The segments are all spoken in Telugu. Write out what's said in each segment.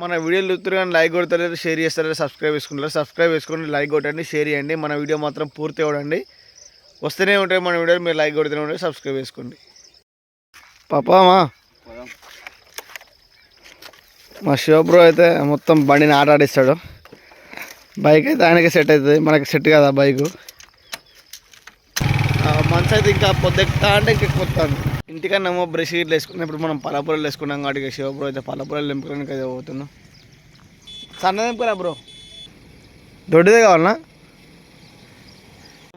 మన వీడియోలు చూస్తారు లైక్ కొడతలేరు షేర్ చేస్తారు సబ్స్క్రైబ్ చేసుకుంటారు సబ్స్క్రైబ్ చేసుకోండి లైక్ కొట్టండి షేర్ చేయండి. మన వీడియో మాత్రం పూర్తి అవ్వడండి వస్తూనే ఉంటాయి మన వీడియోలు మీరు లైక్ కొడుతూనే ఉంటాయి సబ్స్క్రైబ్ చేసుకోండి పాపామా మా శివబ్రో అయితే మొత్తం బండిని ఆట ఆడిస్తాడు. బైక్ అయితే ఆయనకి సెట్ అవుతుంది మనకి సెట్ కదా బైకు మనసు అయితే ఇంకా పొద్దెక్తా అంటే ఇంకెక్కుతాను ఇంటికన్నా బ్రష్ ఇట్లా వేసుకున్నప్పుడు మనం పలాపురాలు వేసుకున్నాం కాబట్టి శివబ్రో అయితే పలాపురాలు నింపుకోవడానికి అయితే పోతున్నాం. సన్న నింపురా బ్రో? దొడ్డిదే కావాలనా?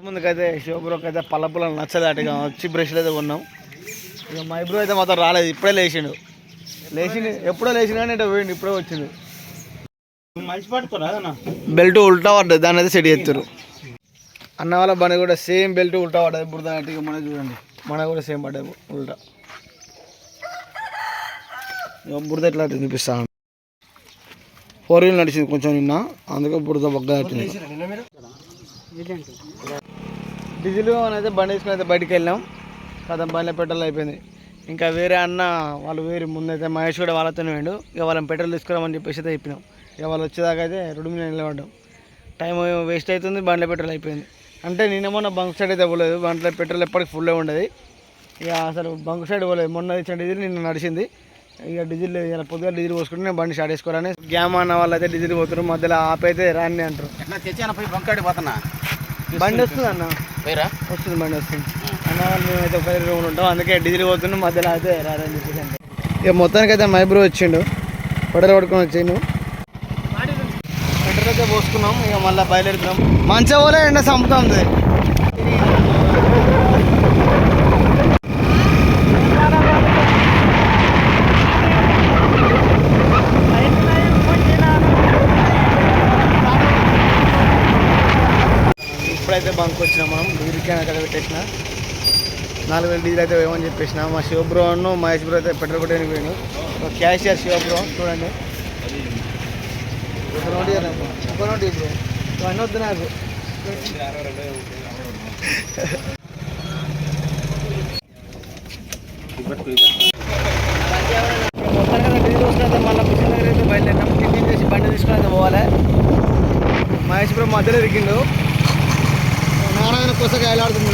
ముందుకైతే శివబ్రోకి అయితే పల్లపులను నచ్చదు అటు వచ్చి బ్రష్లు అయితే కొన్నాం. ఇక మా బ్రో అయితే మాత్రం రాలేదు ఇప్పుడే లేచిండు. లేచిండు ఎప్పుడో లేచిన కానీ ఇటు పోయిండు ఇప్పుడే వచ్చిండు. అన్న? బెల్ట్ ఉల్టా పడ్డది దాన్ని అయితే సెట్ చేస్తారు అన్న వాళ్ళ బండి కూడా సేమ్ బెల్ట్ ఉల్టా పడ్డది ఇప్పుడు దాని మన చూడండి. మన కూడా సేమ్ పడ్డది ఉల్టా. బురద ఎట్లా చూపిస్తాను ఫోర్ వీల్ నడిచింది కొంచెం నిన్న అందుకే బురద బొగ్గా డీజిల్ అని అయితే బండి వేసుకుని అయితే బయటికి వెళ్ళాం. కదా బండిలో పెట్రోల్ అయిపోయింది. ఇంకా వేరే అన్న వాళ్ళు వేరే ముందైతే మహేష్ కూడా వాళ్ళతోనే వేయండు ఇక వాళ్ళని పెట్రోల్ తీసుకురామని చెప్పేసి అయితే చెప్పినాం. ఇక వాళ్ళు వచ్చేదాకా అయితే రెండు మీద నిలబడ్డాం. టైం వేస్ట్ అవుతుంది బండిలో పెట్రోల్ అయిపోయింది. అంటే నేనేమో నా బంక్ సైడ్ అయితే పోలేదు. బండిలో పెట్రోల్ ఎప్పటికి ఫుల్ ఉండేది. ఇక అసలు బంక్ సైడ్ పోలేదు. మొన్న ఇచ్చిన డీజిల్ నిన్న నడిచింది. ఇక డీజిల్ ఇలా పొద్దుగా డీజిల్ పోసుకుంటే నేను బండి స్టార్ట్ చేసుకోవాలని. గ్యామ్ అన్న వాళ్ళు అయితే డీజిల్ పోతున్నారు. మధ్యలో ఆపైతే రాని అంటారు. బండి వస్తుంది అన్న. వస్తుంది బండి వస్తుంది. అన్న వాళ్ళు మేమైతే ఒక రూములు ఉంటాం. అందుకే డీజిల్ పోతున్నాం. మధ్యలో అయితే రారని చెప్పేసి ఇక మొత్తానికి అయితే మైబ్రో వచ్చిండు. పొడలు పడుకొని వచ్చిండు. అయితే పోసుకున్నాం ఇక మళ్ళీ బయలుదేరుతున్నాం. మంచిగా పోలే ఎండ చంపుతుంది ఇప్పుడైతే బంక్ వచ్చినాం మనం డీజిల్ క్యాన్ అక్కడ పెట్టేసిన. నాలుగు వేలు డీజిల్ అయితే వేయమని చెప్పేసిన. మా శివబ్రో మహేష్ బ్రో అయితే పెట్రోల్ కొట్టడానికి పోయాను క్యాషియర్ శివబ్రో చూడండి. ఒక వద్దు నాకు. మళ్ళీ మిషన్ దగ్గర అయితే బయలుదేరినాం టిఫిన్ చేసి బండి తీసుకొని అయితే పోవాలి మహేశ్వరం మధ్యలో ఇరికిండు నారాయణ కొసగా ఎలాడుతుంది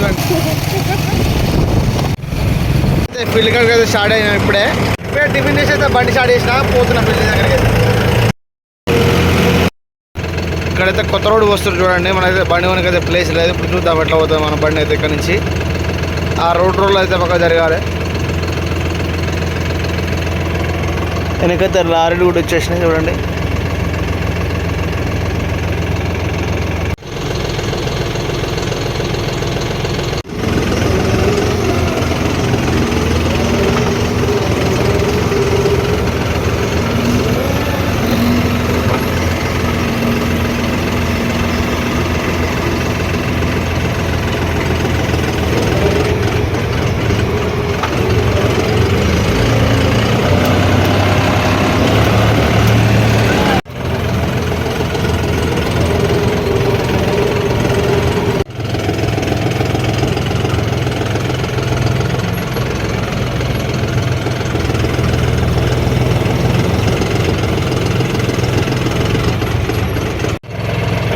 ఫీల్డ్ కాడికి అయితే స్టార్ట్ అయినా ఇప్పుడే. ఇప్పుడే టిఫిన్ చేసి అయితే బండి స్టార్ట్ చేసిన పోతున్నా ఫీల్డ్ దగ్గరికి. అయితే ఇక్కడైతే కొత్త రోడ్ వస్తుంది చూడండి. మనైతే బండి వనకైతే అయితే ప్లేస్ లేదు. ఇప్పుడు చూద్దాం ఎట్లా పోతుంది మన బండి అయితే ఇక్కడ నుంచి. ఆ రోడ్ రోడ్లో అయితే పక్క జరగాలి. వెనకైతే లారీలు కూడా వచ్చేసినాయి చూడండి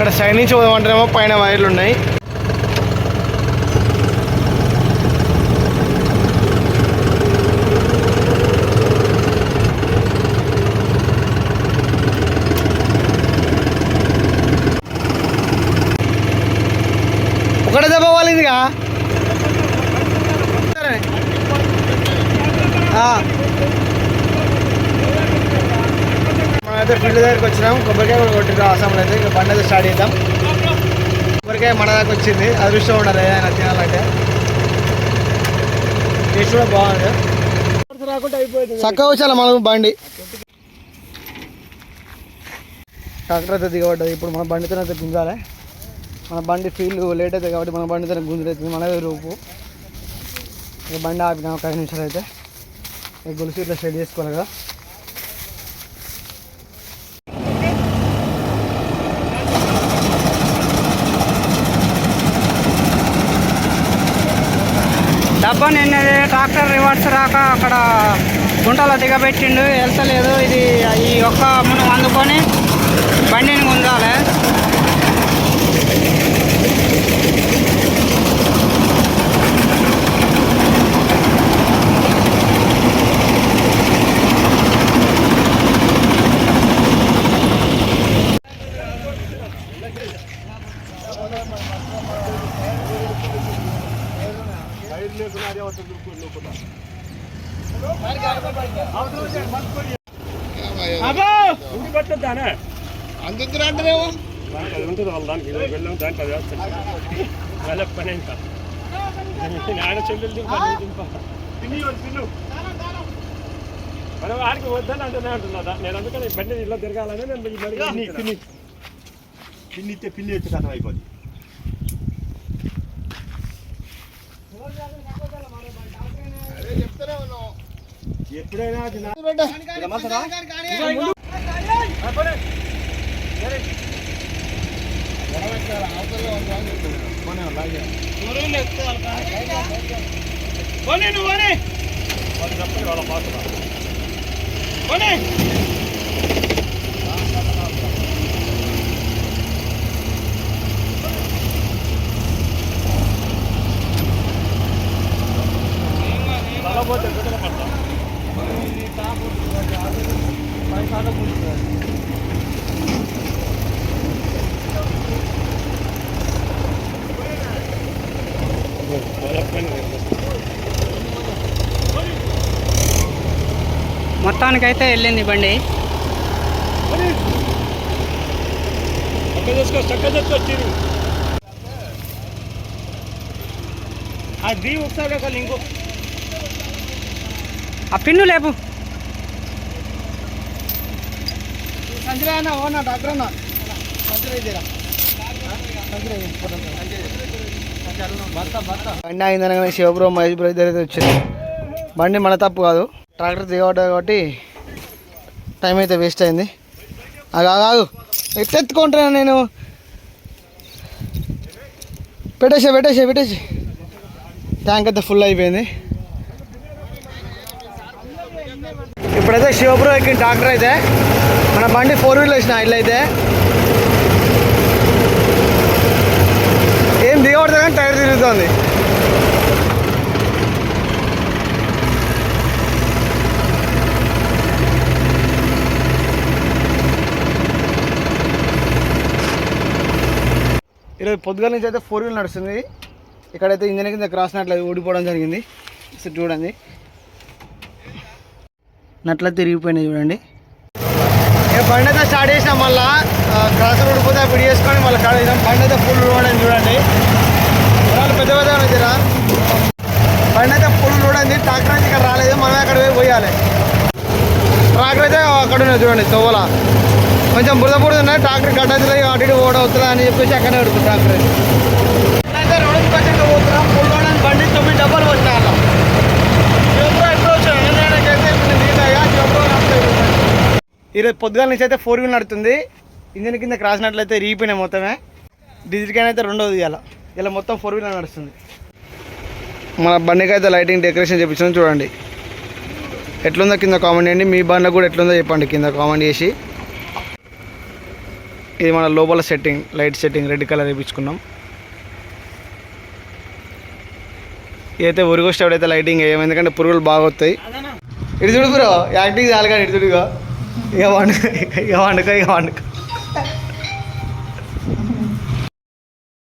ఇక్కడ సైడ్ నుంచి పోదామంటేనేమో పైన వైర్లు ఉన్నాయి. ఒకటే దెబ్బ పోవాలి సరే. ఇక్కడ ఫీల్డ్ దగ్గరికి వచ్చినాం. కొబ్బరికాయ కూడా కొట్టిండ్రు ఆసాంలో అయితే. ఇక పండుగ స్టార్ట్ చేద్దాం. కొబ్బరికాయ మన దాకా వచ్చింది. అదృష్టం ఉండాలి ఏదైనా తినాలంటే. టేస్ట్ కూడా బాగుంది. చక్కగా వచ్చాలి మనం బండి. ట్రాక్టర్ అయితే దిగబడ్డది. ఇప్పుడు మన బండితో అయితే గుంజాలి. మన బండి ఫీల్ లేట్ అవుతుంది కాబట్టి మన బండితో గుంజుతుంది మనదే రూపు. ఇక బండి ఆపిన ఒక ఐదు నిమిషాలు అయితే. ఇక గొలుసు ఇట్లా సెట్ చేసుకోవాలి కదా. అబ్బా నిన్నది ట్రాక్టర్ రివర్స్ రాక అక్కడ గుంటలో దిగబెట్టిండు. వెళ్తలేదు. ఇది ఈ ఒక్క మనం అందుకొని బండిని గుంజాలి ఉంటుంది వాళ్ళ దానికి ఇది వెళ్ళాం దానికి అది వేస్తాను వెళ్ళ పని ఇంకా ఆడ చెల్లెలు దింపా దింపా మనం ఆడికి వద్దని అంటూనే అంటున్నా నేను అందుకని బండి ఇలా తిరగాలని నేను ఈ పిన్ని పిన్ని పిన్ని ఇస్తే పిన్ని వచ్చి కథం అయిపోతుంది ఎప్పుడైనా అది నా- ఇలా మాట్లాడరా? పోనీ నువ్వు పోనీ. వాళ్ళు చెప్పండి వాళ్ళ పాత్ర పోనీ. మొత్తానికైతే వెళ్ళింది బండి. అది ఒకసారి ఒక ఆ పిన్ను లేపు. సంజయ్ ఓనా డాక్టర్ అన్న. బండి అయిందనగానే శివబ్రో మహేష్ బ్రో ఇద్దరు అయితే వచ్చింది. బండి మన తప్పు కాదు. ట్రాక్టర్ దిగబడ్డా కాబట్టి టైం అయితే వేస్ట్ అయింది. ఆగు కాదు ఆగు. నేను? పెట్టేసే పెట్టేసే పెట్టేసి. ట్యాంక్ అయితే ఫుల్ అయిపోయింది. ఇప్పుడైతే శివపురం ఎక్కిన ట్రాక్టర్ అయితే మన బండి ఫోర్ వీలర్ వేసిన ఇట్లా అయితే. ఏం దిగబడతా కానీ టైర్ తిరుగుతుంది. పొద్దుగాల నుంచి అయితే ఫోర్ వీలర్ నడుస్తుంది. ఇక్కడైతే ఇంజన్ కింద క్రాస్ నట్లయితే ఊడిపోవడం జరిగింది. సో చూడండి. నట్ల తిరిగిపోయినాయి చూడండి. బండి అయితే స్టార్ట్ చేసినాం మళ్ళా క్రాస్ ఊడిపోతే అప్పుడు చేసుకొని మళ్ళీ స్టార్ట్ బండి అయితే ఫుల్ రోడ్ చూడండి. పొలాలు పెద్ద పెద్ద దగ్గర బండి అయితే ఫుల్ రోడ్ అంది ట్రాక్టర్ అయితే ఇక్కడ రాలేదు. మనం అక్కడ పోయి పోయాలి. ట్రాక్టర్ అయితే అక్కడ ఉన్నది చూడండి తోవలా. కొంచెం బురద బురద ఉన్నాయి ట్రాక్టర్ గడ్డలు అటు ఇటు ఓడ అవుతుందా అని చెప్పేసి అక్కడే పెడుతుంది ట్రాక్టర్. అయితే రోడ్డు పోతున్నాం. బండి తొమ్మిది డబ్బాలు నడుస్తుంది. ఈరోజు పొద్దుగాల నుంచి అయితే ఫోర్ వీల్ నడుతుంది. ఇంజిన్ కింద రాసినట్లయితే రీపోయినాయి మొత్తమే. డీజిల్ క్యాన్ అయితే రెండోది ఇలా ఇలా మొత్తం ఫోర్ వీలర్ నడుస్తుంది. మన బండికి అయితే లైటింగ్ డెకరేషన్ చేపించాం చూడండి. ఎట్లుందో కింద కామెంట్ చేయండి. మీ బండ్లకు కూడా ఎట్లుందో చెప్పండి. కింద కామెంట్ చేసి. ఇది మన లోపల setting light setting red colour వేయించుకున్నాం ఇదైతే ఉరిగొచ్చేటప్పుడు అయితే లైటింగ్ వేయం ఎందుకంటే పురుగులు బాగా వస్తాయి. ఇటు చూడు బ్రో యాక్టింగ్ చాలు కానీ ఇటు చూడుగా ఇక వండుకో ఇక వండుకో ఇక వండుకో.